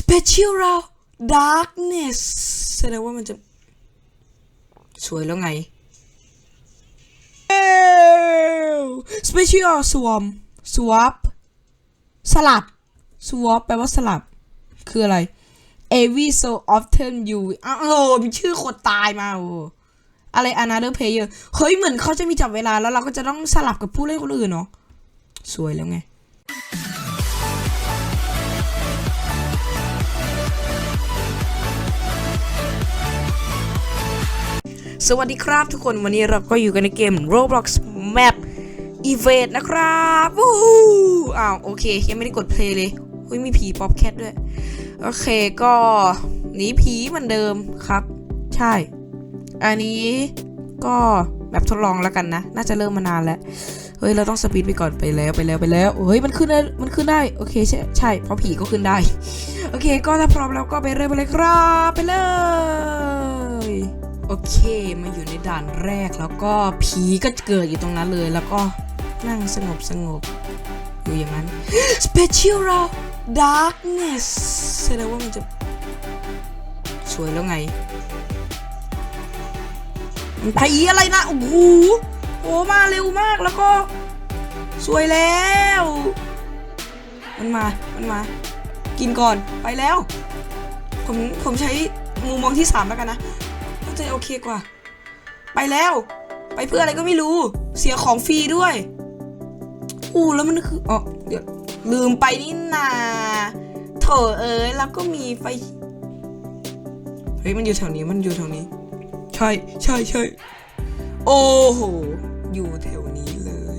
special round darkness แสดงว่ามันจะ สวยแล้วไง special swarm swap สลับ swap แปลว่าสลับ คืออะไร every so often you อ้าวมีชื่อคนตายมาโอ้อะไร another player เฮ้ย เหมือนเขาจะมีจับเวลาแล้วเราก็จะต้องสลับกับผู้เล่นคนอื่นเนาะสวยแล้วไง สวัสดีครับทุกคนวันนี้เราก็อยู่กันในเกม Roblox Map Evade นะครับวู้อ้าวโอเค ยังไม่ได้กดเพลย์เลยเฮ้ยมีผีป๊อปแคทด้วย โอเคก็หนีผีเหมือนเดิมครับ ใช่ อันนี้ก็แบบทดลองแล้วกันนะ น่าจะเริ่มมานานแล้ว เฮ้ย เราต้องสปีดไปก่อนไปแล้วไปแล้วไปแล้วเฮ้ยมันขึ้นได้มันขึ้นได้โอเคใช่ใช่เพราะผีก็ขึ้นได้ โอเค ก็ถ้าพร้อมแล้วก็ไปเริ่มไปเลยครับไปเลย เคมาอยู่ในด่านแรกแล้วก็ผีก็เกิดอยู่ตรงนั้นเลย แล้วก็นั่งสงบสงบอยู่อย่างนั้น Special Darkness แสดงว่ามันจะสวยแล้วไงผีอะไรนะ โอ้โหโอ้มาเร็วมากแล้วก็ สวยแล้ว มันมา มันมา กินก่อนไปแล้ว ผม ผมใช้มุมมองที่สามแล้วกันนะ น่าจะโอเคกว่า ไปแล้ว ไปเพื่ออะไรก็ไม่รู้ เสียของฟรีด้วย อู้แล้วมันคืออ๋อเดี๋ยวลืมไปนี่นาโถเอ้ยแล้วก็มีไฟ เฮ้ยมันอยู่แถวนี้มันอยู่แถวนี้ ใช่ใช่ใช่โอ้โหอยู่แถวนี้เลย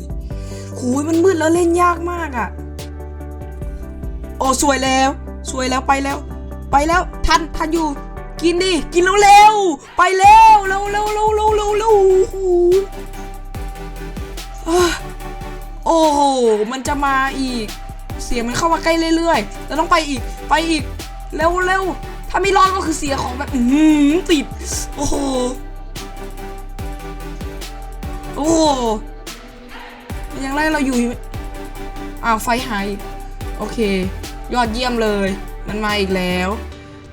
หูยมันมืดแล้วเล่นยากมากอะ่ะ โอ้สวยแล้ว สวยแล้วไปแล้ว ไปแล้วทันทันอยู่ กินดิ กินแล้วเร็ว ไปแล้วเร็วเร็วเร็วเร็วเร็วเร็วโอ้โห มันจะมาอีก เสียงมันเข้ามาใกล้เรื่อยๆเราต้องไปอีก ไปอีก เร็วเร็วถ้าไม่รอดก็คือเสียของแบบอือหือติด โอ้โห โอ้โหมันยังไล่เราอยู่อ้าวไฟหาย โอเค ยอดเยี่ยมเลย มันมาอีกแล้ว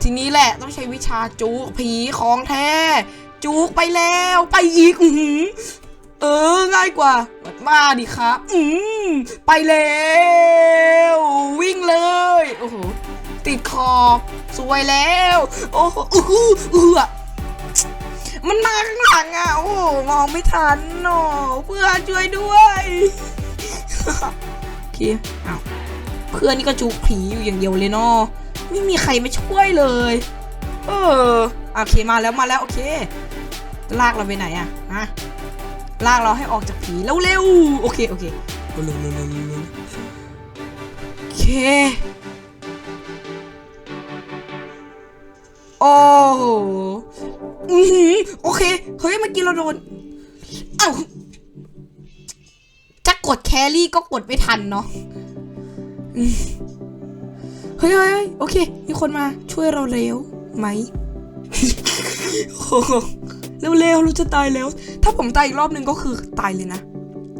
ทีนี้แหละต้องใช้วิชาจุกผีของแท้จุกไปแล้วไปอีก อืเออ ง่ายกว่ามาดิครับ อืมไปแล้ว วิ่งเลย โอ้โห ติดคอสวยแล้ว โอ้โหอื้ออเออมันมาข้างหลังอะ โอ้โหมองไม่ทันหนอเพื่อนช่วยด้วยโอเคอ้าวเพื่อนนี่ก็จุกผีอยู่อย่างเดียวเลยเนาะ ไม่มีใครมาช่วยเลย เออโอเคมาแล้วมาแล้วโอเค ลากเราไปไหนอะฮะลากเราให้ออกจากผีเร็วๆโอเคโอเคเร็วๆเร็วเร็วเร็วโอเคโอ้โหอือหือโอเคเฮ้ยเมื่อกี้เราโดนเอ้าจะกดแครี่ก็กดไม่ทันเนาะ เฮ้ยเฮ้ยโอเค มีคนมาช่วยเราเร็วไหมโอ้โหเร็วๆเราจะตายแล้ว ถ้าผมตายอีกรอบหนึ่งก็คือตายเลยนะ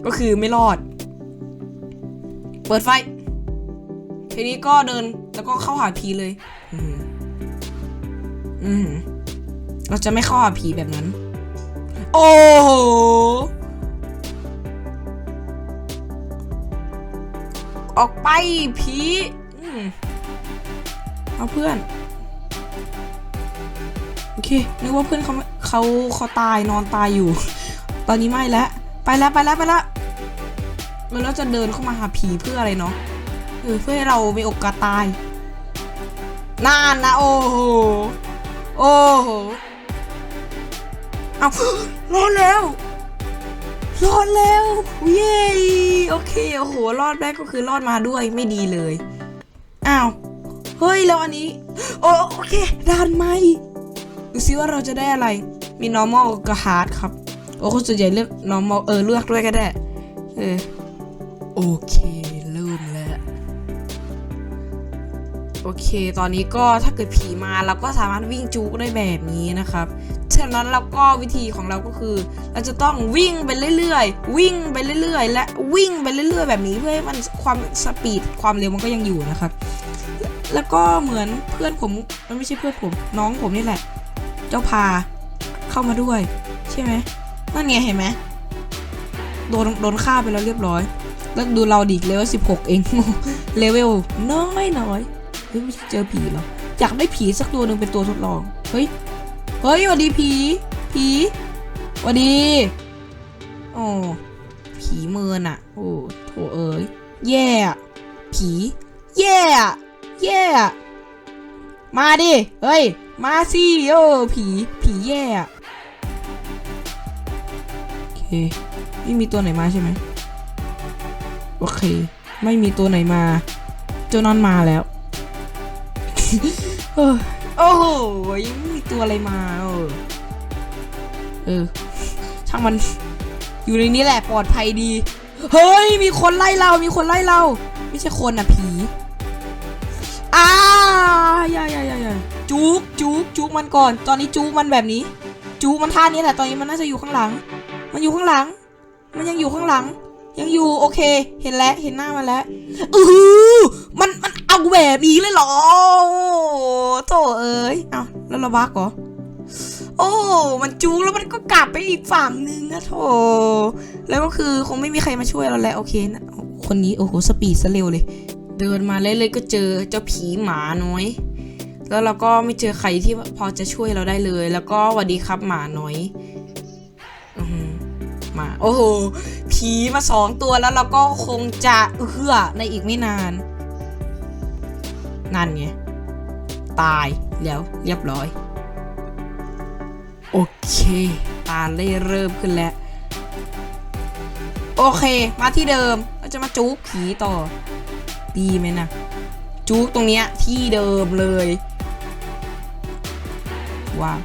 ก็คือไม่รอด เปิดไฟ ทีนี้ก็เดินแล้วก็เข้าหาผีเลย อืมอืมเราจะไม่เข้าหาผีแบบนั้น โอ้โหออกไปผีอืม เอาเพื่อน โอเค นึกว่าเพื่อนเขาเขาเขาตายนอนตายอยู่ ตอนนี้ไม่แล้ว ไปแล้วไปแล้วไปแล้วแล้วเราจะเดินเข้ามาหาผีเพื่ออะไรเนาะเออเพื่อให้เรามีโอกาสตายนานนะ โอ้โห โอ้โห เอารอดแล้วรอดแล้วเย้โอเค โอ้โห รอดได้ก็คือรอดมาด้วยไม่ดีเลย อ้าว เฮ้ยแล้วอันนี้โอโอเคด่านใหม่ดูซิว่าเราจะได้อะไรมี normal กับ hard ครับ โอ้คนส่วนใหญ่เลือก normal เออเลือกด้วยก็ได้เออโอเคเริ่มแล้ว โอเค ตอนนี้ก็ถ้าเกิดผีมาเราก็สามารถวิ่งจูกได้แบบนี้นะครับฉะนั้นเราก็วิธีของเราก็คือ เราจะต้องวิ่งไปเรื่อยๆ วิ่งไปเรื่อยๆ และวิ่งไปเรื่อยๆ แบบนี้เพื่อให้มันความสปีดความเร็วมันก็ยังอยู่นะครับ แล้วก็เหมือนเพื่อนผมมันไม่ใช่เพื่อนผม น้องผมนี่แหละ เจ้าพาเข้ามาด้วย ใช่ไหมนั่นไงเห็นไหมโดนโดนฆ่าไปแล้วเรียบร้อย แล้วดูเราดิเลเวลสิบหกเองเลเวลน้อยน้อยเฮ้ยไม่ใช่เจอผีหรออยากได้ผีสักตัวหนึ่งเป็นตัวทดลอง เฮ้ย เฮ้ยสวัสดีผี ผีสวัสดี โอ้ผีเมินอะโอ้โถเอ้ยแย่ ผี แย่ แย่มาดิเฮ้ย มาสิโอ้ผี ผีแย่อะโอเค ไม่มีตัวไหนมาใช่ไหมโอเค ไม่มีตัวไหนมาเจ้านั่นมาแล้วเออโอ้โหยังไม่มีตัวอะไรมาเออเออช่างมันอยู่ในนี้แหละปลอดภัยดี เฮ้ย มีคนไล่เรา มีคนไล่เรา ไม่ใช่คนอะผี อ้าย่าอย่าอย่าอย่าจุกจุกจุกมันก่อน ตอนนี้จุกมันแบบนี้ จุกมันท่านี้แหละตอนนี้มันน่าจะอยู่ข้างหลัง มันอยู่ข้างหลัง มันยังอยู่ข้างหลัง ยังอยู่โอเค เห็นแล้วเห็นหน้ามันแล้วอือหือมันมันเอาแบบนี้เลยเหรอโถเอ้ยเอาแล้วเราบักเหรอโอ้ มันจูงแล้วมันก็กลับไปอีกฝั่งนึงอะโถ แล้วก็คือคงไม่มีใครมาช่วยเราแล้วโอเคนะ คนนี้โอ้โหสปีดซะเร็วเลย เดินมาเรื่อยๆก็เจอเจ้าผีหมาน้อย แล้วเราก็ไม่เจอใครที่พอจะช่วยเราได้เลย แล้วก็สวัสดีครับหมาน้อยอือหือหมาโอ้โหผีมาสองตัวแล้วเราก็คงจะเอื้อในอีกไม่นาน นั่นไงตายแล้วเรียบร้อย โอเค ตาเล่เริ่มขึ้นแล้ว โอเค มาที่เดิมเราจะมาจุกผีต่อ ดีไหมนะจุกตรงเนี้ยที่เดิมเลยว้าว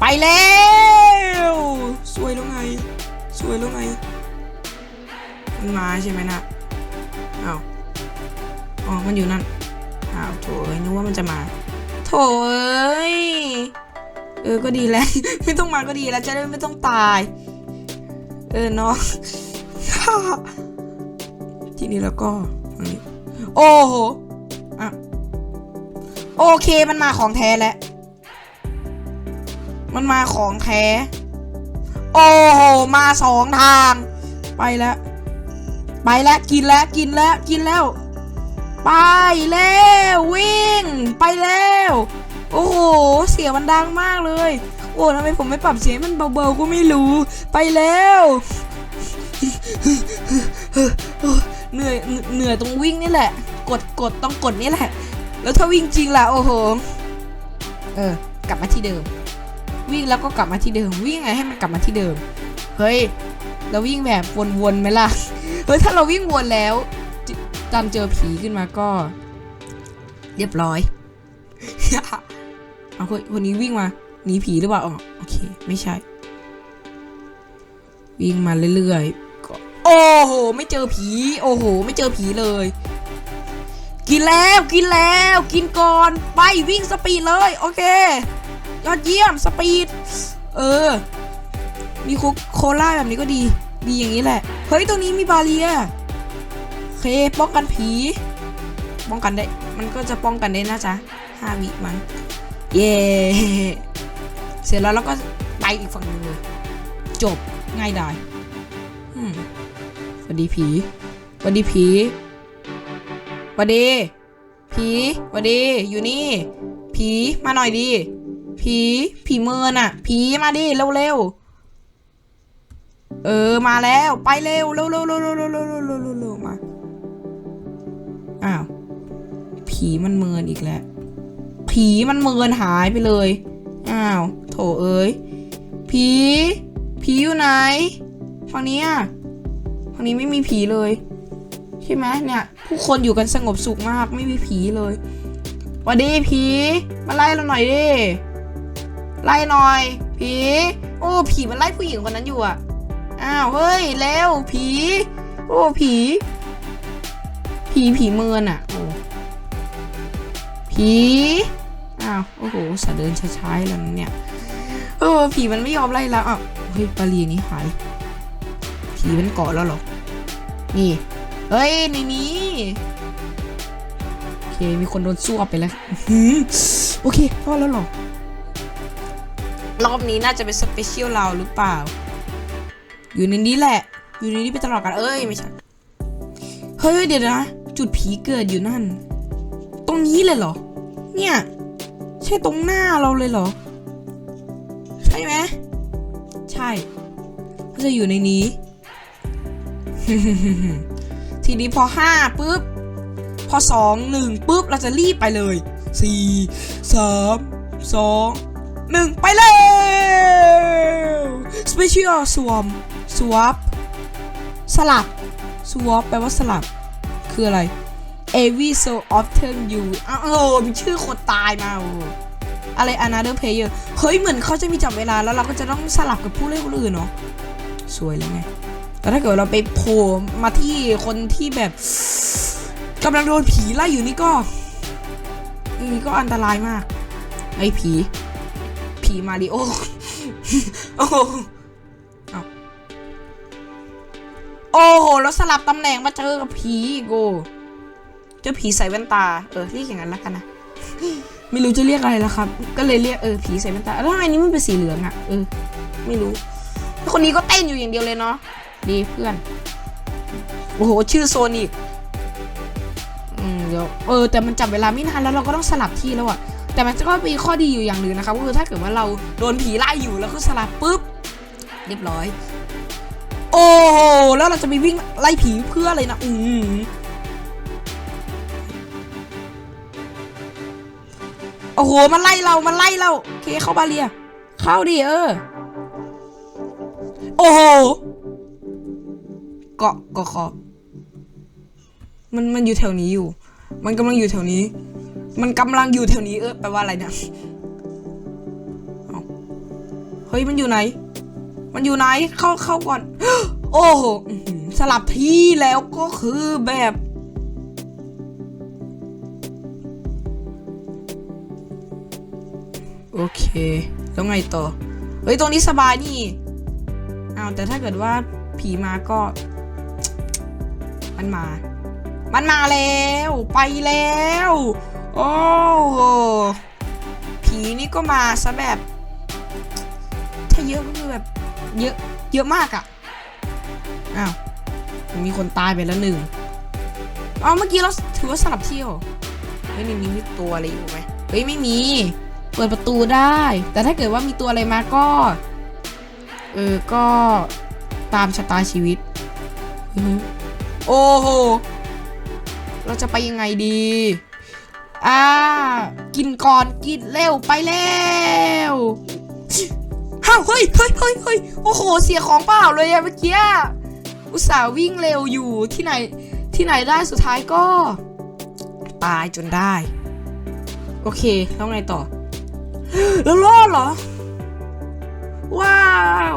ไปแล้วสวยแล้วไงสวยแล้วไงมันมาใช่ไหมนะอ้าวอ๋อมันอยู่นั่นอ้าวโถยนึกว่ามันจะมาโถยเออก็ดีแล้ว ไม่ต้องมาก็ดีแล้วจะได้ไม่ต้องตาย เออเนาะทีนี้แล้วก็ โอ้โหอะโอเคมันมาของแท้แล้ว มันมาของแท้ โอ้โห มาสองทาง ไปแล้ว ไปแล้ว กินแล้ว กินแล้ว กินแล้ว ไปแล้ว วิ่ง ไปแล้ว โอ้โห เสียงมันดังมากเลย โอ้ทำไมผมไม่ปรับเสียงมันเบาๆก็ไม่รู้ ไปแล้ว เหนื่อยเหนื่อยตรงวิ่งนี่แหละ กดกดต้องกดนี่แหละ แล้วถ้าวิ่งจริงล่ะโอ้โห เออกลับมาที่เดิม วิ่งแล้วก็กลับมาที่เดิม วิ่งไงให้มันกลับมาที่เดิม เฮ้ย เราวิ่งแบบวนๆไหมล่ะ เฮ้ยถ้าเราวิ่งวนแล้วจจำเจอผีขึ้นมาก็ เรียบร้อย เอาคนคนนี้วิ่งมาหนีผีหรือเปล่าอ๋อโอเค ไม่ใช่ วิ่งมาเรื่อยๆ อ้โห ไม่เจอผี โอ้โห ไม่เจอผีเลย กินแล้วกินแล้ว กินก่อนไปวิ่งสปีดเลย โอเค ยอดเยี่ยมสปีด เออ มีโคโคล่าแบบนี้ก็ดี ดีอย่างนี้แหละ เฮ้ย ตรงนี้มีบาเรียโอเค ป้องกันผี ป้องกันได้ มันก็จะป้องกันได้นะจ๊ะห้าวิมั้งเย้เสร็จแล้วเราก็ไปอีกฝั่งหนึงเลยจบง่ายดาย ดีผีวัสดีผีวัสดี ผีวัสดี อยู่นี่ ผีมาหน่อยดิผีผีเมินอะ ผีมาดิเร็วๆเออมาแล้วไปเร็วเร็วเร็วเร็วเร็วเร็วเร็วเร็วเร็วมาอ้าวผีมันเมินอีกแล้วผีมันเมินหายไปเลยอ้าวโถเอ้ยผีผีอยู่ไหนฝั่งนี้อะ ฝั่งนี้ไม่มีผีเลย ใช่ไหมเนี่ย ผู้คนอยู่กันสงบสุขมากไม่มีผีเลยวัสดีผี มาไล่เราหน่อยดิไล่หน่อย ผี โอ้ผีมันไล่ผู้หญิงคนนั้นอยู่อะอ้าวเฮ้ยเร็วผี โอ้ผี ผีผีเมินอะโอ้ผีอ้าวโอ้โหสะเดินช้าๆแล้วเนี่ยเออผีมันไม่ยอมไล่แล้วอะเฮ้ยปลาเรียนี่หาย ผีมันเกาะแล้วหรอ นี่ เฮ้ย ในนี้ โอเค มีคนโดนสู้ไปแล้วโอเครอดแล้วหรอ รอบนี้น่าจะเป็นสเปเชียลเราหรือเปล่า อยู่ในนี้แหละ อยู่ในนี้ไปตลอดกัน เอ้ย ไม่ใช่ เฮ้ย เดี๋ยวนะ จุดผีเกิดอยู่นั่น ตรงนี้เลยเหรอ เนี่ย ใช่ตรงหน้าเราเลยเหรอ ใช่ไหม ใช่จะอยู่ในนี้ ทีนี้พอห้าปุ๊บ พอสองหนึ่งปุ๊บ เราจะรีบไปเลยสี่สามสองหนึ่งไปเลย Special Swap Swap สลับ Swap แปลว่าสลับ คืออะไร Every so often you อ้าวโอ้โหมีชื่อคนตายมาโออะไร another player เฮ้ย เหมือนเขาจะมีจับเวลาแล้วเราก็จะต้องสลับกับผู้เล่นคนอื่นเนาะสวยแล้วไง แต่ถ้าเกิดเราไปโผล่มาที่คนที่แบบกำลังโดนผีไล่อยู่นี่ก็นี่ก็อันตรายมาก ไอ้ผี ผีมาริโอโอ้โหโอ้โหแล้วสลับตำแหน่งมาเจอกับผีกโกเจอผีใส่แว่นตา เออเรียกอย่างนั้นแล้วกันนะไม่รู้จะเรียกอะไรแล้วครับ ก็เลยเรียกเออผีใส่แว่นตาแล้วทำไมนี้มันเป็นสีเหลืองอะเออไม่รู้คนนี้ก็เต้นอยู่อย่างเดียวเลยเนาะ ดีเพื่อน โอ้โห ชื่อโซนิกอืมเดี๋ยวเออแต่มันจับเวลาไม่นานแล้วเราก็ต้องสลับที่แล้วอะแต่มันก็มีข้อดีอยู่อย่างหนึ่งนะครับก็คือถ้าเกิดว่าเราโดนผีไล่อยู่แล้วก็สลับปุ๊บ เรียบร้อย โอ้โหแล้วเราจะไปวิ่งไล่ผีเพื่ออะไรนะอืมโอ้โหมันไล่เรา มันไล่เราโอเคเข้าบาเรีย เข้าดิเออ โอ้โห เกาะเกาะคอมันมันอยู่แถวนี้อยู่ มันกำลังอยู่แถวนี้ มันกำลังอยู่แถวนี้เออแปลว่าอะไรเนะเอาเฮ้ยมันอยู่ไหน มันอยู่ไหน เข้าเข้าก่อน โอ้โหสลับที่แล้วก็คือแบบโอเค แล้วไงต่อ เฮ้ย ตรงนี้สบายนี่อ้าวแต่ถ้าเกิดว่าผีมาก็ มันมา มันมาแล้ว ไปแล้ว โอ้ผีนี่ก็มาซะแบบ ถ้าเยอะก็คือแบบเยอะ เยอะมากอะ่ะอ้าวมีคนตายไปแล้วหนึ่งอ๋อเมื่อกี้เราถือว่าสลับเที่ยวเฮ้ยนี่มีตัวอะไรอยู่ไหมเฮ้ยไม่มี เปิดประตูได้ แต่ถ้าเกิดว่ามีตัวอะไรมาก็ เออ ก็ตามชะตาชีวิต อือ โอ้โห เราจะไปยังไงดี อ่า กินก่อนกินเร็วไปแล้วฮ้าเฮ้ยเฮ้ยเฮ้ยเฮ้ยโอ้โห เสียของเปล่าเลยอะเมื่อกี้ อุตส่าห์วิ่งเร็วอยู่ที่ไหน ที่ไหนได้สุดท้ายก็ ตายจนได้ โอเค แล้วไงต่อ แล้วรอดเหรอ ว้าว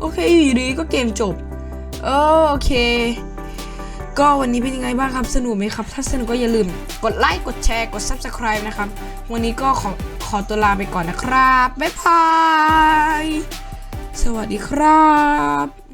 โอเคอยู่ดีก็เกมจบ เออโอเค ก็วันนี้เป็นยังไงบ้างครับ สนุกไหมครับ ถ้าสนุกก็อย่าลืม กดไลค์ กดแชร์ กด Subscribe นะครับ วันนี้ก็ขอขอตัวลาไปก่อนนะครับ บ๊ายบาย สวัสดีครับ